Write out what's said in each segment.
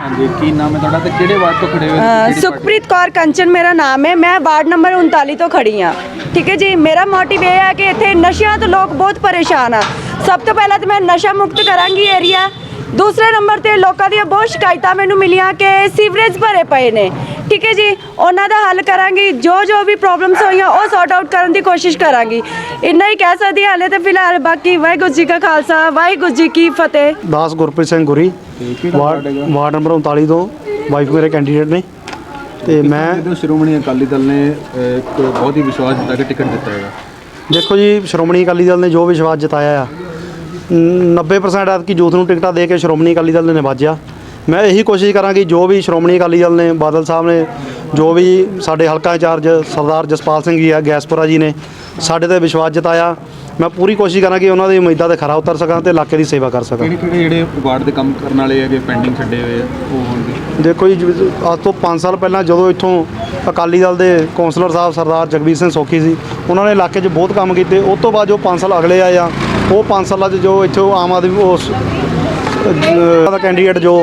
ਹਾਂਜੀ ਕੀ ਨਾਮ ਹੈ ਤੁਹਾਡਾ ਤੇ ਕਿਹੜੇ ਵਾਰਡ ਤੋਂ ਖੜੇ ਹੋ? ਅ, ਕਿਹੜੀ ਸੁਖਪ੍ਰੀਤ ਕੌਰ ਕੰਚਨ ਮੇਰਾ ਨਾਮ ਹੈ। ਮੈਂ ਵਾਰਡ ਨੰਬਰ 39 ਤੋਂ ਖੜੀ ਹਾਂ। ਠੀਕ ਹੈ ਜੀ? ਮੇਰਾ ਮੋਟਿਵ ਇਹ ਹੈ ਕਿ ਇੱਥੇ ਨਸ਼ਿਆਂ ਤੋਂ ਲੋਕ ਬਹੁਤ ਪਰੇਸ਼ਾਨ ਆ। ਸਭ ਤੋਂ ਪਹਿਲਾਂ ਤਾਂ ਮੈਂ ਨਸ਼ਾ ਮੁਕਤ ਕਰਾਂਗੀ ਏਰੀਆ ਦੂਸਰੇ ਨੰਬਰ ਤੇ ਲੋਕਾਂ ਦੀਆਂ ਬਹੁਤ ਸ਼ਿਕਾਇਤਾਂ ਮੈਨੂੰ ਮਿਲੀਆਂ ਕਿ ਸੀਵਰੇਜ ਭਰੇ ਪਏ ਨੇ। ਠੀਕ ਹੈ ਜੀ ਉਹਨਾਂ ਦਾ ਹੱਲ ਕਰਾਂਗੀ ਜੋ ਜੋ ਵੀ ਪ੍ਰੋਬਲਮਸ ਹੋਈਆਂ ਉਹ ਸੌਰਟ ਆਊਟ ਕਰਨ ਦੀ ਕੋਸ਼ਿਸ਼ ਕਰਾਂਗੀ। ਇੰਨਾ ਹੀ ਕਹਿ ਸਕਦੀ ਹਾਂ ਹਲੇ ਤੇ ਫਿਲਹਾਲ ਬਾਕੀ ਵਾਹਿਗੁਰੂ ਜੀ ਕਾ ਖਾਲਸਾ ਵਾਹਿਗੁਰੂ ਜੀ ਕੀ ਫਤਿਹ। ਦਾਸ ਗੁਰਪ੍ਰੀਤ ਸਿੰਘ ਗੁਰੀ ਵਾਰਡ ਨੰਬਰ 39 ਤੋਂ ਵਾਈਫ ਮੇਰੇ ਕੈਂਡੀਡੇਟ ਨੇ। ਤੇ ਮੈਂ ਜਦੋਂ ਸ਼੍ਰੋਮਣੀ ਅਕਾਲੀ ਦਲ ਨੇ ਇੱਕ ਬਹੁਤ ਹੀ ਵਿਸ਼ਵਾਸ ਦਿੱਤਾ ਕਿ ਟਿਕਟ ਦਿੱਤਾ ਹੈਗਾ ਦੇਖੋ ਜੀ ਸ਼੍ਰੋਮਣੀ ਅਕਾਲੀ ਦਲ ਨੇ ਜੋ ਵਿਸ਼ਵਾਸ ਜਤਾਇਆ ਆ 90% ਐਤਕੀ ਯੂਥ ਨੂੰ ਟਿਕਟਾਂ ਦੇ ਕੇ ਸ਼੍ਰੋਮਣੀ ਅਕਾਲੀ ਦਲ ਨੇ ਨਿਵਾਜਿਆ ਮੈਂ ਇਹੀ ਕੋਸ਼ਿਸ਼ ਕਰਾਂਗੀ, ਜੋ ਵੀ ਸ਼੍ਰੋਮਣੀ ਅਕਾਲੀ ਦਲ ਨੇ, ਬਾਦਲ ਸਾਹਿਬ ਨੇ, ਜੋ ਵੀ ਸਾਡੇ ਹਲਕਾ ਇੰਚਾਰਜ ਸਰਦਾਰ ਜਸਪਾਲ ਸਿੰਘ ਜੀ ਆ, ਗੈਸਪੁਰਾ ਜੀ ਨੇ, ਸਾਡੇ ਤੇ ਵਿਸ਼ਵਾਸ ਜਤਾਇਆ। ਮੈਂ ਪੂਰੀ ਕੋਸ਼ਿਸ਼ ਕਰਾਂ ਕਿ ਉਹਨਾਂ ਦੀ ਉਮੀਦਾਂ ਤੇ ਖਰਾ ਉਤਰ ਸਕਾਂ ਤੇ ਇਲਾਕੇ ਦੀ ਸੇਵਾ ਕਰ ਸਕਾਂ। ਕਿਹੜੇ ਕਿਹੜੇ ਜਿਹੜੇ ਵਾਰਡ ਦੇ ਕੰਮ ਕਰਨ ਵਾਲੇ ਹੈਗੇ ਪੈਂਡਿੰਗ ਛੱਡੇ ਹੋਏ ਆ ਉਹ ਹੋਣਗੇ? ਦੇਖੋ ਜੀ ਜਿਵੇਂ ਅੱਜ ਤੋਂ 5 ਸਾਲ ਪਹਿਲਾਂ ਜਦੋਂ ਇੱਥੋਂ ਅਕਾਲੀ ਦਲ ਦੇ ਕੌਂਸਲਰ ਸਾਹਿਬ ਸਰਦਾਰ ਜਗਬੀਰ ਸਿੰਘ ਸੋਖੀ ਸੀ ਉਹਨਾਂ ਨੇ ਇਲਾਕੇ 'ਚ ਬਹੁਤ ਕੰਮ ਕੀਤੇ। ਉਸ ਤੋਂ ਬਾਅਦ ਜੋ 5 ਸਾਲ ਅਗਲੇ ਆਏ ਆ ਉਹ 5 ਸਾਲਾਂ 'ਚ ਜੋ ਇੱਥੋਂ ਆਮ ਆਦਮੀ ਉਸ ਅਹ, ਦਾ ਕੈਂਡੀਡੇਟ ਜੋ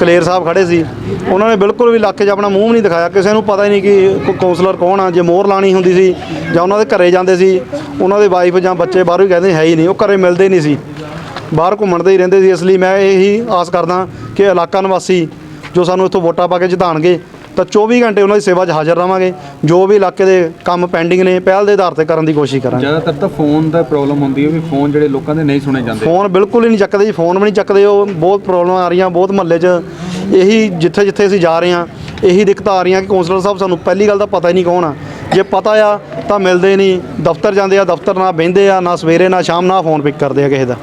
ਕਲੇਰ ਸਾਹਿਬ ਖੜੇ ਸੀ, ਉਹਨਾਂ ਨੇ ਬਿਲਕੁਲ ਵੀ ਇਲਾਕੇ 'ਚ ਆਪਣਾ ਮੂੰਹ ਵੀ ਨਹੀਂ ਦਿਖਾਇਆ। ਕਿਸੇ ਨੂੰ ਪਤਾ ਹੀ ਨਹੀਂ ਕਿ ਕੌ- ਕੌਂਸਲਰ ਕੌਣ ਆ, ਜੇ ਮੋਹਰ ਲਾਣੀ ਹੁੰਦੀ ਸੀ ਜਾਂ ਉਹਨਾਂ ਦੇ ਘਰੇ ਜਾਂਦੇ ਸੀ, ਉਹਨਾਂ ਦੇ ਵਾਈਫ ਜਾਂ ਬੱਚੇ ਬਾਹਰੋਂ ਹੀ ਕਹਿੰਦੇ ਹੈ ਹੀ ਨਹੀਂ, ਉਹ ਘਰੇ ਮਿਲਦੇ ਹੀ ਨਹੀਂ ਸੀ। ਬਾਹਰ ਘੁੰਮਣਦੇ ਹੀ ਰਹਿੰਦੇ ਸੀ, ਇਸ ਲਈ ਮੈਂ ਇਹੀ ਆਸ ਕਰਦਾ ਕਿ ਇਲਾਕਾ ਨਿਵਾਸੀ ਜੋ ਸਾਨੂੰ ਇੱਥੋਂ ਵੋਟਾਂ ਪਾ ਕੇ ਜਿਤਾਣਗੇ ਤਾਂ 24 ਘੰਟੇ ਉਹਨਾਂ ਦੀ ਸੇਵਾ 'ਚ ਹਾਜ਼ਰ ਰਵਾਂਗੇ। ਜੋ ਵੀ ਇਲਾਕੇ ਦੇ ਕੰਮ ਪੈਂਡਿੰਗ ਨੇ ਪਹਿਲ ਦੇ ਆਧਾਰ ਤੇ ਕਰਨ ਦੀ ਕੋਸ਼ਿਸ਼ ਕਰਾਂਗੇ। ਜ਼ਿਆਦਾਤਰ ਤਾਂ ਫੋਨ ਦਾ ਪ੍ਰੋਬਲਮ ਹੁੰਦੀ ਹੈ ਵੀ ਫੋਨ ਜਿਹੜੇ ਲੋਕਾਂ ਦੇ ਨਹੀਂ ਸੁਣੇ ਜਾਂਦੇ। ਫੋਨ ਬਿਲਕੁਲ ਹੀ ਨਹੀਂ ਚੱਕਦੇ ਜੀ ਫੋਨ ਵੀ ਨਹੀਂ ਚੱਕਦੇ ਉਹ। ਬਹੁਤ ਪ੍ਰੋਬਲਮ ਆ ਰਹੀਆਂ ਬਹੁਤ ਮਹੱਲੇ 'ਚ। ਇਹੀ ਜਿੱਥੇ ਜਿੱਥੇ ਅਸੀਂ ਜਾ ਰਹੇ ਹਾਂ ਇਹੀ ਦਿੱਕਤਾਂ ਆ ਰਹੀਆਂ ਕਿ ਕੌਂਸਲਰ ਸਾਹਿਬ ਸਾਨੂੰ ਪਹਿਲੀ ਗੱਲ ਤਾਂ ਪਤਾ ਹੀ ਨਹੀਂ ਕੌਣ ਆ। ਜੇ ਪਤਾ ਆ ਤਾਂ ਮਿਲਦੇ ਨਹੀਂ। ਦਫ਼ਤਰ ਜਾਂਦੇ ਆ ਦਫ਼ਤਰ ਨਾ ਬਹਿੰਦੇ ਆ ਨਾ ਸਵੇਰੇ ਨਾ ਸ਼ਾਮ ਨਾ ਫੋਨ ਪਿਕ ਕਰਦੇ ਆ ਕਿਸੇ ਦਾ।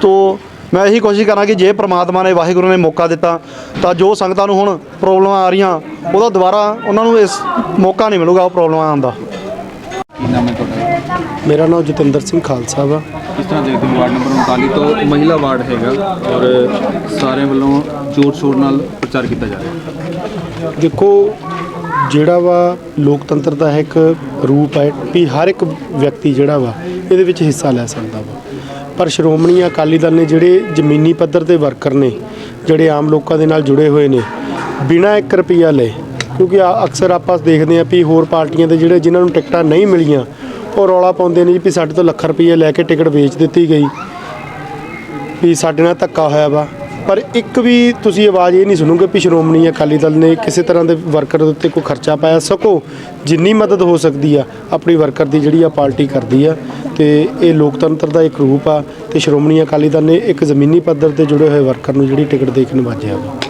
ਤੋ ਮੈਂ ਇਹੀ ਕੋਸ਼ਿਸ਼ ਕਰਾਂ ਕਿ ਜੇ ਪ੍ਰਮਾਤਮਾ ਨੇ ਵਾਹਿਗੁਰੂ ਨੇ ਮੌਕਾ ਦਿੱਤਾ ਤਾਂ ਜੋ ਸੰਗਤਾਂ ਨੂੰ ਹੁਣ ਪ੍ਰੋਬਲਮਾਂ ਆ ਰਹੀਆਂ ਉਹਦਾ ਦੁਬਾਰਾ ਉਹਨਾਂ ਨੂੰ ਇਸ ਮੌਕਾ ਨਹੀਂ ਮਿਲੂਗਾ ਉਹ ਪ੍ਰੋਬਲਮਾਂ ਆਉਣ ਦਾ। ਕੀ ਨਾਮ ਹੈ ਤੁਹਾਡਾ? ਮੇਰਾ ਨਾਮ ਜਤਿੰਦਰ ਸਿੰਘ ਖਾਲਸਾ ਵਾ। ਕਿਸ ਤਰ੍ਹਾਂ ਦੇਖਦੇ ਹੋ ਵਾਰਡ ਨੰਬਰ 39 ਤੋਂ ਮਹਿਲਾ ਵਾਰਡ ਹੈਗਾ ਔਰ ਸਾਰਿਆਂ ਵੱਲੋਂ ਜ਼ੋਰ ਸ਼ੋਰ ਨਾਲ ਪ੍ਰਚਾਰ ਕੀਤਾ ਜਾ ਰਿਹਾ? ਦੇਖੋ ਜਿਹੜਾ ਵਾ ਲੋਕਤੰਤਰ ਦਾ ਇੱਕ ਰੂਪ ਹੈ ਵੀ ਹਰ ਇੱਕ ਵਿਅਕਤੀ ਜਿਹੜਾ ਵਾ ਇਹਦੇ ਵਿੱਚ ਹਿੱਸਾ ਲੈ ਸਕਦਾ ਵਾ। ਪਰ ਸ਼੍ਰੋਮਣੀ ਅਕਾਲੀ ਦਲ ਨੇ ਜਿਹੜੇ ਜ਼ਮੀਨੀ ਪੱਧਰ ਤੇ ਵਰਕਰ ਨੇ, ਜਿਹੜੇ ਆਮ ਲੋਕਾਂ ਦੇ ਨਾਲ ਜੁੜੇ ਹੋਏ ਨੇ, ਬਿਨਾਂ 1 ਰੁਪਿਆ ਲਏ, ਕਿਉਂਕਿ ਆ- ਅਕਸਰ ਆਪਾਂ ਦੇਖਦੇ ਹਾਂ ਵੀ ਹੋਰ ਪਾਰਟੀਆਂ ਦੇ ਜਿਹੜੇ ਜਿਨ੍ਹਾਂ ਨੂੰ ਟਿਕਟਾਂ ਨਹੀਂ ਮਿਲੀਆਂ, ਉਹ ਰੌਲਾ ਪਾਉਂਦੇ ਨੇ ਜੀ ਵੀ ਸਾਡੇ ਤੋਂ ਲੱਖ ਰੁਪਏ ਲੈ ਕੇ ਟਿਕਟ ਵੇਚ ਦਿੱਤੀ ਗਈ, ਵੀ ਸਾਡੇ ਨਾਲ ਧੱਕਾ ਹੋਇਆ ਵਾ। ਪਰ ਇੱਕ ਵੀ ਤੁਸੀਂ ਆਵਾਜ਼ ਇਹ ਨਹੀਂ ਸੁਣੋਗੇ ਵੀ ਸ਼੍ਰੋਮਣੀ ਅਕਾਲੀ ਦਲ ਨੇ ਕਿਸੇ ਤਰ੍ਹਾਂ ਦੇ ਵਰਕਰ ਦੇ ਉੱਤੇ ਕੋਈ ਖਰਚਾ ਪਾਇਆ। ਸਕੋ ਜਿੰਨੀ ਮਦਦ ਹੋ ਸਕਦੀ ਆ, ਆਪਣੀ ਵਰਕਰ ਦੀ ਜਿਹੜੀ ਆ ਪਾਰਟੀ ਕਰਦੀ ਆ ਤੇ ਇਹ ਲੋਕਤੰਤਰ ਦਾ ਇੱਕ ਰੂਪ ਆ ਤੇ ਸ਼੍ਰੋਮਣੀ ਅਕਾਲੀ ਦਲ ਨੇ ਇੱਕ ਜ਼ਮੀਨੀ ਪੱਧਰ ਤੇ ਜੁੜੇ ਹੋਏ ਵਰਕਰ ਨੂੰ ਜਿਹੜੀ ਟਿਕਟ ਦੇ ਕੇ ਨਿਵਾਜਿਆ ਵਾ।